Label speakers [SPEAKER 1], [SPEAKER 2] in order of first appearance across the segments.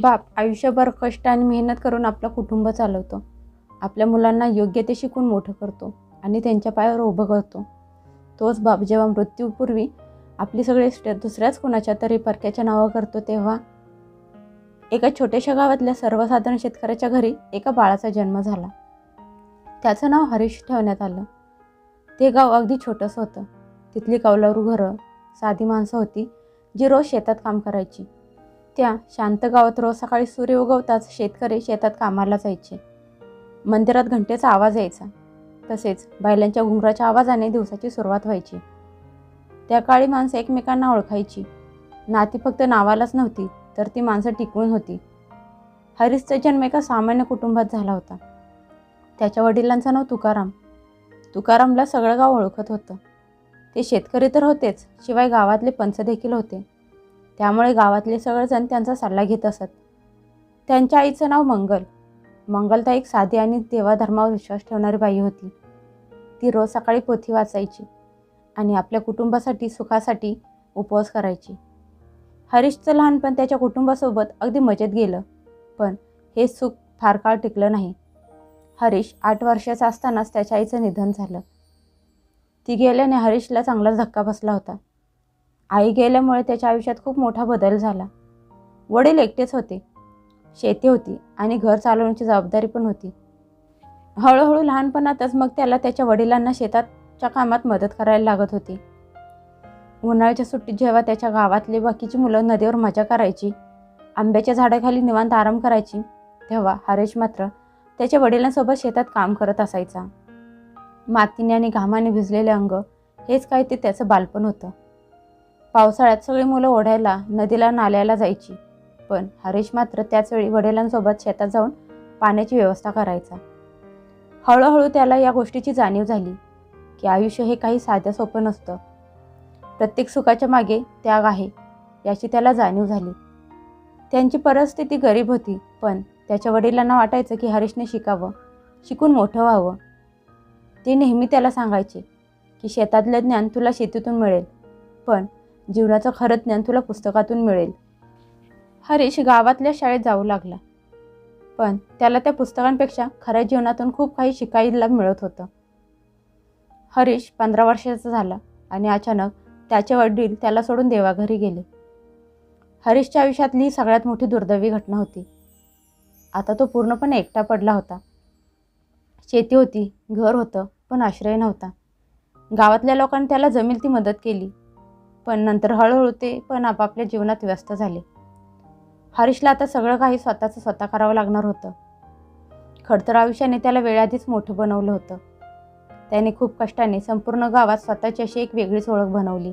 [SPEAKER 1] बाप आयुष्यभर कष्ट आणि मेहनत करून आपलं कुटुंब चालवतो. आपल्या मुलांना योग्य ते शिकून मोठं करतो आणि त्यांच्या पायावर उभं करतो. तोच बाप जेव्हा मृत्यूपूर्वी आपली सगळे इष्ट दुसऱ्याच कोणाच्या तरी परक्याच्या नावं करतो तेव्हा एका छोट्याशा गावातल्या सर्वसाधारण शेतकऱ्याच्या घरी एका बाळाचा जन्म झाला. त्याचं नाव हरीश ठेवण्यात आलं. ते गाव अगदी छोटंसं होतं. तिथली कौलारू घरं साधी माणसं होती जी रोज शेतात काम करायची. त्या शांत गावात रोज सकाळी सूर्य उगवताच शेतकरी शेतात कामाला जायचे. मंदिरात घंटेचा आवाज यायचा. तसेच बैलांच्या घुंगराच्या आवाजाने दिवसाची सुरुवात व्हायची. त्या काळी माणसं एकमेकांना ओळखायची. नाती फक्त नावालाच नव्हती तर ती माणसं टिकवून होती. हरीशचा जन्म एका सामान्य कुटुंबात झाला होता. त्याच्या वडिलांचं नाव तुकाराम. तुकारामला सगळं गाव ओळखत होतं. ते शेतकरी तर होतेच शिवाय गावातले पंच देखील होते. त्यामुळे गावातले सगळेजण त्यांचा सल्ला घेत असत. त्यांच्या आईचं नाव मंगल. मंगलता एक साधी आणि देवाधर्मावर विश्वास ठेवणारी बाई होती. ती रोज सकाळी पोथी वाचायची आणि आपल्या कुटुंबासाठी सुखासाठी उपवास करायची. हरीशचं लहानपण त्याच्या कुटुंबासोबत अगदी मजेत गेलं पण हे सुख फार काळ टिकलं नाही. हरीश आठ वर्षाचा असतानाच त्याच्या आईचं निधन झालं. ती गेल्याने हरीशला चांगलाच धक्का बसला होता. आई गेल्यामुळे त्याच्या आयुष्यात खूप मोठा बदल झाला. वडील एकटेच होते. शेती होती आणि घर चालवण्याची जबाबदारी पण होती. हळूहळू लहानपणातच मग त्याला त्याच्या वडिलांना शेताच्या कामात मदत करायला लागत होती. उन्हाळ्याच्या सुट्टीत जेव्हा त्याच्या गावातली बाकीची मुलं नदीवर मजा करायची आंब्याच्या झाडाखाली निवांत आराम करायची तेव्हा हरेश मात्र त्याच्या वडिलांसोबत शेतात काम करत असायचा. मातीने आणि घामाने भिजलेले अंग हेच काही ते त्याचं बालपण होतं. पावसाळ्यात सगळी मुलं ओढायला नदीला नाल्याला जायची. पण हरीश मात्र त्याचवेळी वडिलांसोबत शेतात जाऊन पाण्याची व्यवस्था करायचा. हळूहळू त्याला या गोष्टीची जाणीव झाली की आयुष्य हे काही साध्या सोपं नसतं. प्रत्येक सुखाच्या मागे त्याग आहे याची त्याला जाणीव झाली. त्यांची परिस्थिती गरीब होती पण त्याच्या वडिलांना वाटायचं की हरीशने शिकावं शिकून मोठं व्हावं. ते नेहमी त्याला सांगायचे की शेतातलं ज्ञान तुला शेतीतून मिळेल पण जीवनाचं खरं ज्ञान तुला पुस्तकातून मिळेल. हरीश गावातल्या शाळेत जाऊ लागला. पण त्याला त्या पुस्तकांपेक्षा खऱ्या जीवनातून खूप काही शिकायला मिळत होतं. हरीश पंधरा वर्षाचा झाला आणि अचानक त्याचे वडील त्याला सोडून देवाघरी गेले. हरीशच्या आयुष्यातली सगळ्यात मोठी दुर्दैवी घटना होती. आता तो पूर्णपणे एकटा पडला होता. शेती होती घर होतं पण आश्रय नव्हता. गावातल्या लोकांनी त्याला जमेल ती मदत केली. पण नंतर हळूहळू ते पण आपापल्या जीवनात व्यस्त झाले. हरीशला आता सगळं काही स्वतःचं स्वतः करावं लागणार होतं. खडतर आयुष्याने त्याला वेळाआधीच मोठं बनवलं होतं. त्याने खूप कष्टाने संपूर्ण गावात स्वतःची अशी एक वेगळीच ओळख बनवली.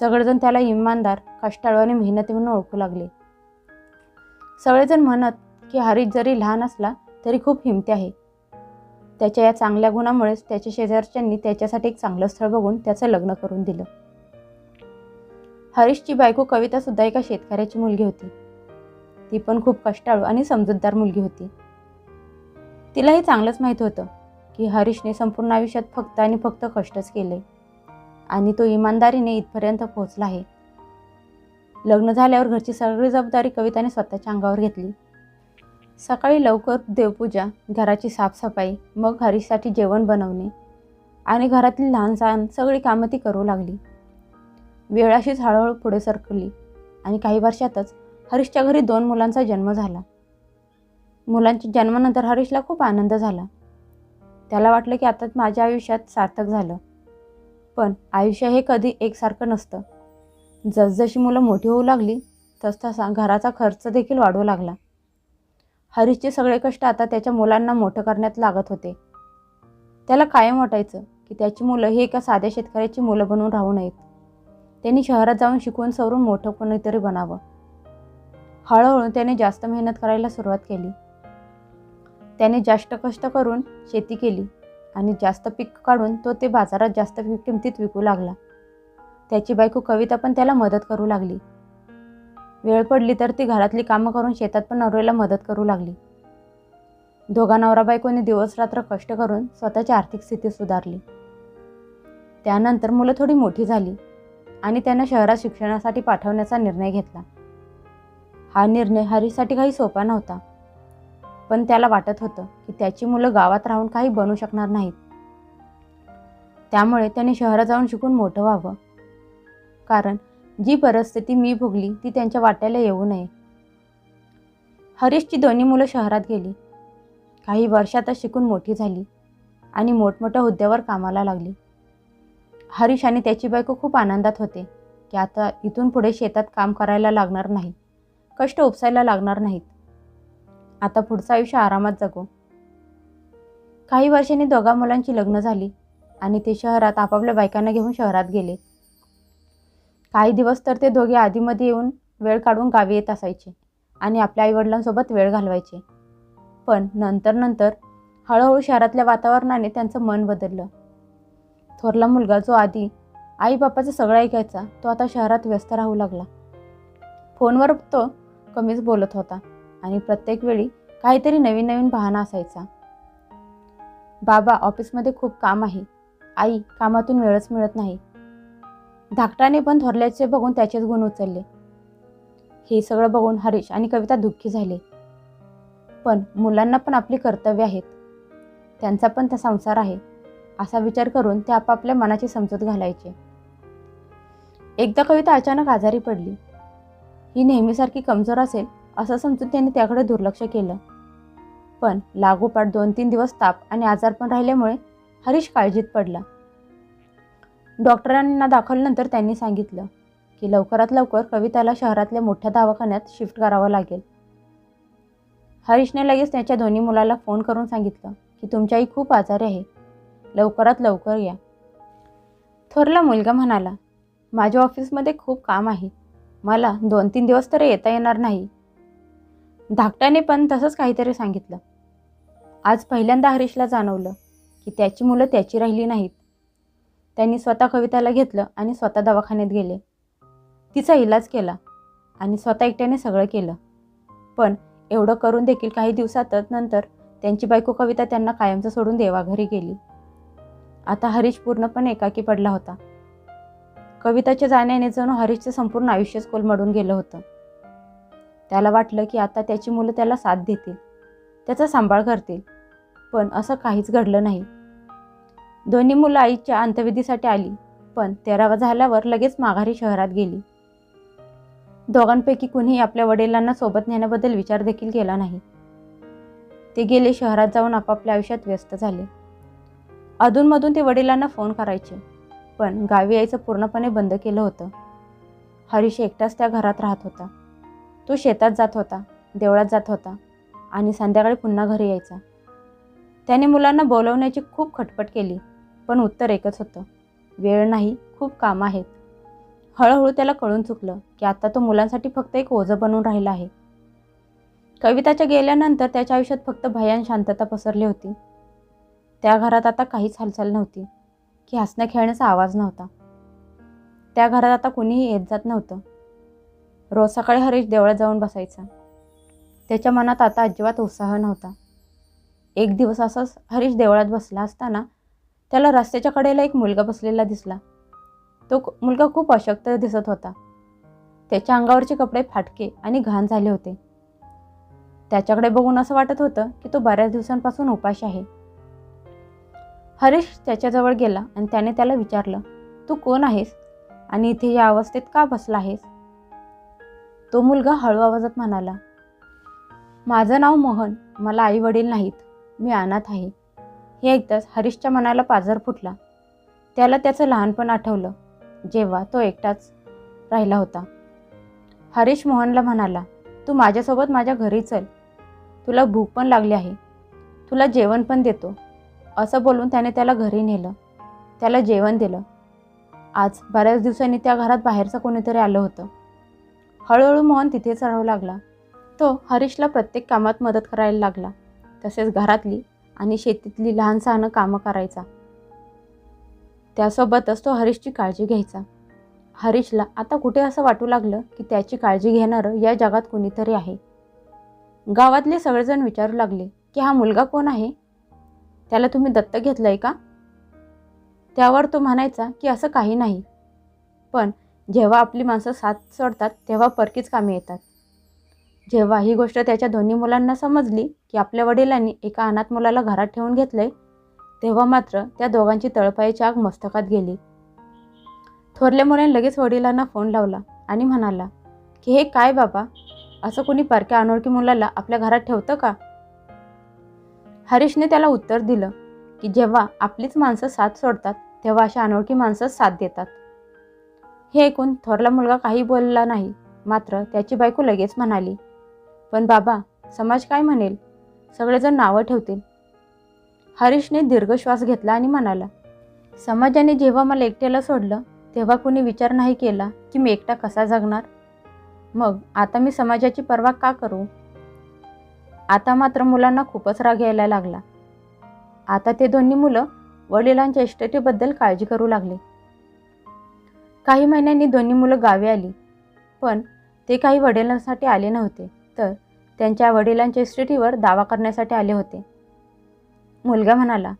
[SPEAKER 1] सगळेजण त्याला इमानदार कष्टाळू आणि मेहनती म्हणून ओळखू लागले. सगळेजण म्हणत की हरीश जरी लहान असला तरी खूप हिमती आहे. त्याच्या या चांगल्या गुणामुळेच त्याच्या शेजारच्यांनी त्याच्यासाठी एक चांगलं स्थळ बघून त्याचं लग्न करून दिलं. हरीशची बायको कविता सुद्धा एका शेतकऱ्याची मुलगी होती. ती पण खूप कष्टाळू आणि समजूतदार मुलगी होती. तिलाही चांगलंच माहीत होतं की हरीशने संपूर्ण आयुष्यात फक्त आणि फक्त कष्टच केले आणि तो इमानदारीने इथपर्यंत पोहोचला आहे. लग्न झाल्यावर घरची सगळी जबाबदारी कविताने स्वतःच्या अंगावर घेतली. सकाळी लवकर देवपूजा घराची साफसफाई मग हरीशसाठी जेवण बनवणे आणि घरातली लहान सहान सगळी कामं ती करू लागली. वेळ अशीच हळूहळू पुढे सरकली आणि काही वर्षातच हरीशच्या घरी दोन मुलांचा जन्म झाला. मुलांच्या जन्मानंतर हरीशला खूप आनंद झाला. त्याला वाटलं की आता माझ्या आयुष्यात सार्थक झालं. पण आयुष्य हे कधी एकसारखं नसतं. जसजशी मुलं मोठी होऊ लागली तसतसा घराचा खर्च देखील वाढू लागला. हरीशचे सगळे कष्ट आता त्याच्या मुलांना मोठं करण्यात लागत होते. त्याला कायम वाटायचं की त्याची मुलं ही एका साध्या शेतकऱ्याची मुलं बनवून राहू नयेत. त्यांनी शहरात जाऊन शिकवून सवरून मोठं कोणीतरी बनावं. हळूहळू त्याने जास्त मेहनत करायला सुरुवात केली. त्याने जास्त कष्ट करून शेती केली आणि जास्त पीक काढून तो ते बाजारात जास्त किमतीत विकू लागला. त्याची बायको कविता पण त्याला मदत करू लागली. वेळ पडली तर ती घरातली कामं करून शेतात पण नवऱ्याला मदत करू लागली. दोघा नवरा बायकोने दिवस रात्र कष्ट करून स्वतःची आर्थिक स्थिती सुधारली. त्यानंतर मुलं थोडी मोठी झाली. आणि त्यांना शहरात शिक्षणासाठी पाठवण्याचा निर्णय घेतला. हा निर्णय हरीशसाठी काही सोपा नव्हता. पण त्याला वाटत होतं की त्याची मुलं गावात राहून काही बनू शकणार नाहीत. त्यामुळे त्याने शहरात जाऊन शिकून मोठं व्हावं. कारण जी परिस्थिती मी भोगली ती त्यांच्या वाट्याला येऊ नये. हरीशची दोन्ही मुलं शहरात गेली. काही वर्षातच शिकून मोठी झाली आणि मोठमोठ्या हुद्द्यावर कामाला लागली. हरीश आणि त्याची बायको खूप आनंदात होते की आता इथून पुढे शेतात काम करायला लागणार नाही कष्ट उपसायला लागणार नाहीत. आता पुढचं आयुष्य आरामात जगू. काही वर्षांनी दोघा मुलांची लग्न झाली आणि ते शहरात आपापल्या बायकांना घेऊन शहरात गेले. काही दिवस तर ते दोघे आधीमध्ये येऊन वेळ काढून गावी येत असायचे आणि आपल्या आईवडिलांसोबत वेळ घालवायचे. पण नंतर नंतर हळूहळू शहरातल्या वातावरणाने त्यांचं मन बदललं. थोरला मुलगा जो आधी आई बापाचं सगळं ऐकायचा तो आता शहरात व्यस्त राहू लागला. फोनवर तो कमीच बोलत होता आणि प्रत्येक वेळी काहीतरी नवीन नवीन बहाणा असायचा. बाबा ऑफिसमध्ये खूप काम आहे. आई कामातून वेळच मिळत नाही. धाकटाने पण थोरल्याचे बघून त्याचेच गुण उचलले. हे सगळं बघून हरीश आणि कविता दुःखी झाले. पण मुलांना पण आपली कर्तव्य आहेत. त्यांचा पण त्या संसार आहे. असा विचार करून ते आपापल्या मनाची समजूत घालायचे. एकदा कविता अचानक आजारी पडली. ही नेहमीसारखी कमजोर असेल असं समजून त्यांनी त्याकडे दुर्लक्ष केलं. पण लागोपाठ दोन तीन दिवस ताप आणि आजारपण राहिल्यामुळे हरीश काळजीत पडला. डॉक्टरांना दाखवल्यानंतर त्यांनी सांगितलं की लवकरात लवकर कविताला शहरातल्या मोठ्या दवाखान्यात शिफ्ट करावं लागेल. हरीशने लगेच त्याच्या दोन्ही मुलाला फोन करून सांगितलं की तुमची आई खूप आजारी आहे. लवकरात लवकर या. थोरला मुलगा म्हणाला माझ्या ऑफिसमध्ये खूप काम आहे. मला दोन तीन दिवस तर येता येणार नाही. धाकट्याने पण तसंच काहीतरी सांगितलं. आज पहिल्यांदा हरीशला जाणवलं की त्याची मुलं त्याची राहिली नाहीत. त्यांनी स्वतः कविताला घेतलं आणि स्वतः दवाखान्यात गेले. तिचा इलाज केला आणि स्वतः एकट्याने सगळं केलं. पण एवढं करून देखील काही दिवसातच नंतर त्यांची बायको कविता त्यांना कायमचं सोडून देवाघरी गेली. आता हरीश पूर्णपणे एकाकी पडला होता. कविताच्या जाण्याने जणू हरीशचं संपूर्ण आयुष्यच कोलमडून गेलं होतं. त्याला वाटलं की आता त्याची मुलं त्याला साथ देतील. त्याचा सांभाळ करतील. पण असं काहीच घडलं नाही. दोन्ही मुलं आईच्या अंत्यविधीसाठी आली. पण तेरावा झाल्यावर लगेच माघारी शहरात गेली. दोघांपैकी कुणीही आपल्या वडिलांना सोबत नेण्याबद्दल विचार देखील केला नाही. ते गेले शहरात जाऊन आपापल्या आयुष्यात व्यस्त झाले. अधूनमधून ते वडिलांना फोन करायचे. पण गावी यायचं पूर्णपणे बंद केलं होतं. हरीश एकटाच त्या घरात राहत होता. तो शेतात जात होता देवळात जात होता आणि संध्याकाळी पुन्हा घरी यायचा. त्याने मुलांना बोलवण्याची खूप खटपट केली पण उत्तर एकच होतं. वेळ नाही खूप कामं आहेत. हळूहळू त्याला कळून चुकलं की आता तो मुलांसाठी फक्त एक ओझं बनून राहिला आहे. कविताच्या गेल्यानंतर त्याच्या आयुष्यात फक्त भयान शांतता पसरली होती. त्या घरात आता काहीच हालचाल नव्हती. की हसण्या खेळण्याचा आवाज नव्हता. त्या घरात आता कुणीही येत जात नव्हतं. रोज सकाळी हरीश देवळात जाऊन बसायचा. त्याच्या मनात आता अजिबात उत्साह नव्हता. एक दिवस असंच हरीश देवळात बसला असताना त्याला रस्त्याच्या कडेला एक मुलगा बसलेला दिसला. तो मुलगा खूप अशक्त दिसत होता. त्याच्या अंगावरचे कपडे फाटके आणि घाण झाले होते. त्याच्याकडे बघून असं वाटत होतं की तो बऱ्याच दिवसांपासून उपाशी आहे. हरीश त्याच्याजवळ गेला आणि त्याने त्याला विचारलं तू कोण आहेस? आणि इथे या अवस्थेत का बसला आहेस? तो मुलगा हळू आवाजात म्हणाला माझं नाव मोहन मला आई वडील नाहीत मी अनाथ आहे. हे ऐकताच हरीशच्या मनाला पाझर फुटला. त्याला त्याचं लहानपण आठवलं जेव्हा तो एकटाच राहिला होता. हरीश मोहनला म्हणाला तू माझ्यासोबत माझ्या घरी चल तुला भूक पण लागली आहे तुला जेवण पण देतो असं बोलून त्याने त्याला घरी नेलं. त्याला जेवण दिलं. आज बऱ्याच दिवसांनी त्या घरात बाहेरचं कोणीतरी आलं होतं. हळूहळू मोहन तिथेच राहू लागला. तो हरीशला प्रत्येक कामात मदत करायला लागला. तसेच घरातली आणि शेतीतली लहान सहानं कामं करायचा. त्यासोबतच तो हरीशची काळजी घ्यायचा. हरीशला आता कुठे असं वाटू लागलं की त्याची काळजी घेणारं या जगात कुणीतरी आहे? गावातले सगळेजण विचारू लागले की हा मुलगा कोण आहे? त्याला तुम्ही दत्तक घेतलं आहे का? त्यावर तो म्हणायचा की असं काही नाही. पण जेव्हा आपली माणसं साथ सोडतात तेव्हा परकीच कामे येतात. जेव्हा ही गोष्ट त्याच्या दोन्ही मुलांना समजली की आपल्या वडिलांनी एका अनाथ मुलाला घरात ठेवून घेतलंय तेव्हा मात्र त्या दोघांची तळपायाची आग मस्तकात गेली. थोरल्या मुलाने लगेच वडिलांना फोन लावला आणि म्हणाला की हे काय बाबा? असं कोणी परक्या अनोळखी मुलाला आपल्या घरात ठेवतं का? हरीशने त्याला उत्तर दिलं की जेव्हा आपलीच माणसं साथ सोडतात तेव्हा अशा अनोळखी माणसं साथ देतात. हे ऐकून थोरला मुलगा काही बोलला नाही मात्र त्याची बायको लगेच म्हणाली पण बाबा समाज काय म्हणेल? सगळेजण नावं ठेवतील. हरीशने दीर्घ श्वास घेतला आणि म्हणाला समाजाने जेव्हा मला एकट्याला सोडलं तेव्हा कुणी विचार नाही केला की मी एकटा कसा जगणार? मग आता मी समाजाची पर्वा का करू? आता मात्र मुलांना खूपच राग यायला लागला. आता ते दोन्ही मुलं वडिलांच्या इष्टतेबद्दल काळजी करू लागले. काही महिन्यांनी दोन्ही मुलं गावी आली पण ते काही वडिलांसाठी आले नव्हते तर त्यांच्या वडिलांच्या इस्टेटीवर दावा करण्यासाठी आले होते. मुलगा म्हणाला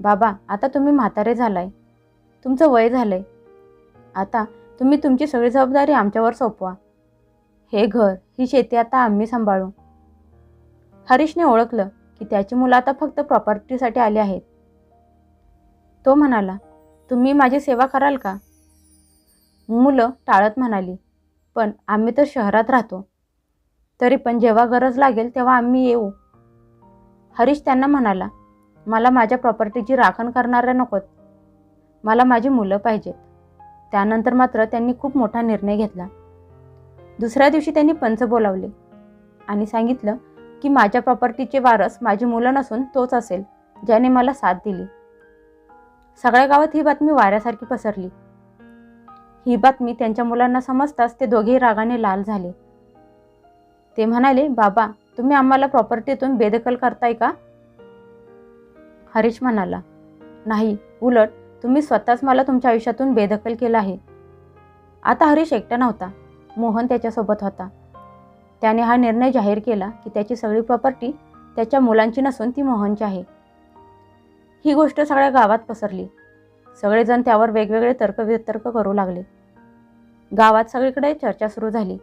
[SPEAKER 1] बाबा आता तुम्ही म्हातारे झालाय. तुमचं वय झालंय. आता तुम्ही तुमची सगळी जबाबदारी आमच्यावर सोपवा. हे घर ही शेती आता आम्ही सांभाळू. हरीशने ओळखलं की त्याची मुलं आता फक्त प्रॉपर्टीसाठी आली आहेत. तो म्हणाला तुम्ही माझी सेवा कराल का? मुलं टाळत म्हणाली पण आम्ही तर शहरात राहतो. तरी पण जेव्हा गरज लागेल तेव्हा आम्ही येऊ. हरीश त्यांना म्हणाला मला माझ्या प्रॉपर्टीची राखण करणाऱ्या नकोत. मला माझी मुलं पाहिजेत. त्यानंतर मात्र त्यांनी खूप मोठा निर्णय घेतला. दुसऱ्या दिवशी त्यांनी पंच बोलावले आणि सांगितलं की माझ्या प्रॉपर्टीचे वारस माझी मुलं नसून तोच असेल ज्याने मला साथ दिली. सगळ्या गावात ही बातमी वाऱ्यासारखी पसरली. ही बातमी त्यांच्या मुलांना समजताच ते दोघेही रागाने लाल झाले. ते म्हणाले बाबा तुम्ही आम्हाला प्रॉपर्टीतून बेदखल करताय का? हरीश म्हणाला नाही उलट तुम्ही स्वतःच मला तुमच्या आयुष्यातून बेदखल केलं आहे. आता हरीश एकटा नव्हता. मोहन त्याच्यासोबत होता. त्याने हा निर्णय जाहीर केला की त्याची सगळी प्रॉपर्टी त्याच्या मुलांची नसून ती मोहनची आहे. ही गोष्ट सगळ्या गावात पसरली. सगळेजण त्यावर वेगवेगळे तर्कवितर्क करू लागले. गावात सगळीकडे चर्चा सुरू झाली.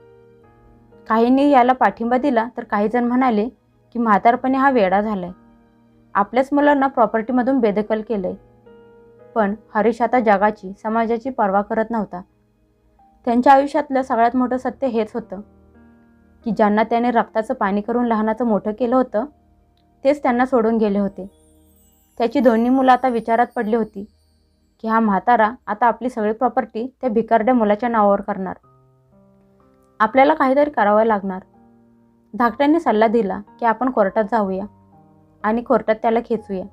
[SPEAKER 1] काहींनी याला पाठिंबा दिला तर काही जण म्हणाले की म्हातारपणे हा वेडा झालाय. आपल्याच मुलांना प्रॉपर्टीमधून बेदखल केलंय. पण हरीश आता जगाची समाजाची पर्वा करत नव्हता. त्यांच्या आयुष्यातलं सगळ्यात मोठं सत्य हेच होतं. की ज्यांना त्याने रक्ताचं पाणी करून लहानाचं मोठं केलं होतं तेच त्यांना सोडून गेले होते. त्याची दोन्ही मुलं आता विचारात पडली होती की हा म्हातारा आता आपली सगळी प्रॉपर्टी त्या भिकारड्या मुलाच्या नावावर करणार. आपल्याला काहीतरी करावं लागणार. धाकट्यांनी सल्ला दिला की आपण कोर्टात जाऊया आणि कोर्टात त्याला खेचूया.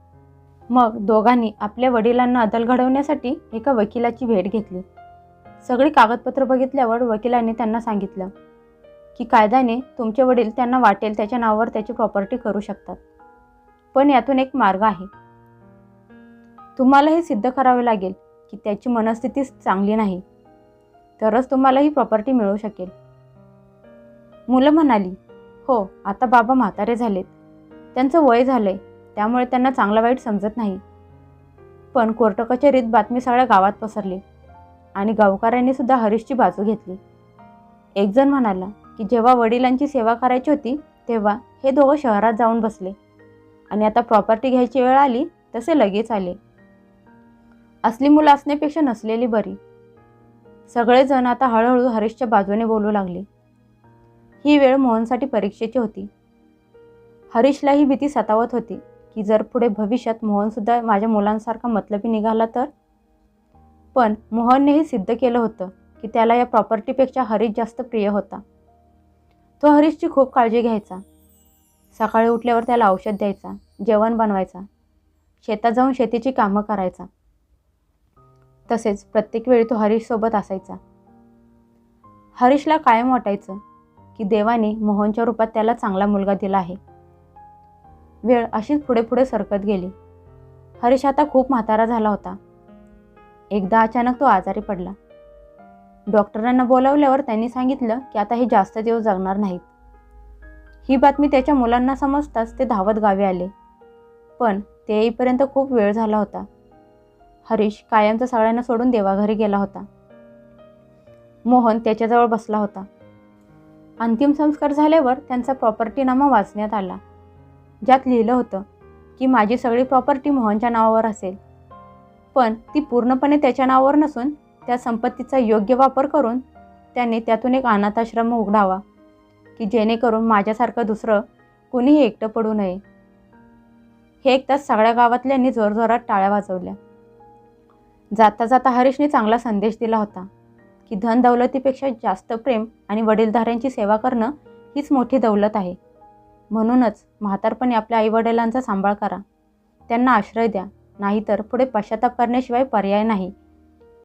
[SPEAKER 1] मग दोघांनी आपल्या वडिलांना अदल घडवण्यासाठी एका वकिलाची भेट घेतली. सगळी कागदपत्र बघितल्यावर वकिलांनी त्यांना सांगितलं की कायद्याने तुमचे वडील त्यांना वाटेल त्याच्या नावावर त्याची प्रॉपर्टी करू शकतात. पण यातून एक मार्ग आहे. तुम्हाला हे सिद्ध करावे लागेल की त्याची मनस्थिती चांगली नाही. तरच तुम्हाला ही प्रॉपर्टी मिळू शकेल. मुलं म्हणाली हो आता बाबा म्हातारे झालेत. त्यांचं वय झालंय त्यामुळे त्यांना चांगला वाईट समजत नाही. पण कोर्ट कचेरीत बातमी सगळ्या गावात पसरली आणि गावकऱ्यांनी सुद्धा हरीशची बाजू घेतली. एकजण म्हणाला की जेव्हा वडिलांची सेवा करायची होती तेव्हा हे दोघं शहरात जाऊन बसले. आणि आता प्रॉपर्टी घ्यायची वेळ आली तसे लगेच आले. असली मुलं असण्यापेक्षा नसलेली बरी. सगळेजण आता हळूहळू हरीशच्या बाजूने बोलू लागले. ही वेळ मोहनसाठी परीक्षेची होती. हरीशला ही भीती सतावत होती की जर पुढे भविष्यात मोहनसुद्धा माझ्या मुलांसारखा मतलबी निघाला तर? पण मोहनने हे सिद्ध केलं होतं की त्याला या प्रॉपर्टीपेक्षा हरीश जास्त प्रिय होता. तो हरीशची खूप काळजी घ्यायचा. सकाळी उठल्यावर त्याला औषध द्यायचा जेवण बनवायचा शेतात जाऊन शेतीची कामं करायचा. तसेच प्रत्येक वेळी तो हरीशसोबत असायचा. हरीशला कायम वाटायचं की देवाने मोहनच्या रूपात त्याला चांगला मुलगा दिला आहे. वेळ अशीच पुढे पुढे सरकत गेली. हरीश आता खूप म्हातारा झाला होता. एकदा अचानक तो आजारी पडला. डॉक्टरांना बोलावल्यावर त्यांनी सांगितलं की आता हे जास्त दिवस जगणार नाहीत. ही बातमी त्याच्या मुलांना समजताच ते धावत गावी आले. पण ते येईपर्यंत खूप वेळ झाला होता. हरीश कायमचा सगळ्यांना सोडून देवाघरी गेला होता. मोहन त्याच्याजवळ बसला होता. अंतिम संस्कार झाल्यावर त्यांचा प्रॉपर्टीनामा वाचण्यात आला. ज्यात लिहिलं होतं की माझी सगळी प्रॉपर्टी मोहनच्या नावावर असेल. पण ती पूर्णपणे त्याच्या नावावर नसून त्या संपत्तीचा योग्य वापर करून त्याने त्यातून एक अनाथाश्रम उघडावा की जेणेकरून माझ्यासारखं दुसरं कोणीही एकटं पडू नये. हे ऐकताच सगळ्या गावातल्यांनी जोरजोरात टाळ्या वाजवल्या. जाता जाता हरीशने चांगला संदेश दिला होता की धन दौलतीपेक्षा जास्त प्रेम आणि वडीलधाऱ्यांची सेवा करणं हीच मोठी दौलत आहे. म्हणूनच म्हातारपणी आपल्या आईवडिलांचा सांभाळ करा. त्यांना आश्रय द्या नाहीतर पुढे पश्चाताप करण्याशिवाय पर्याय नाही.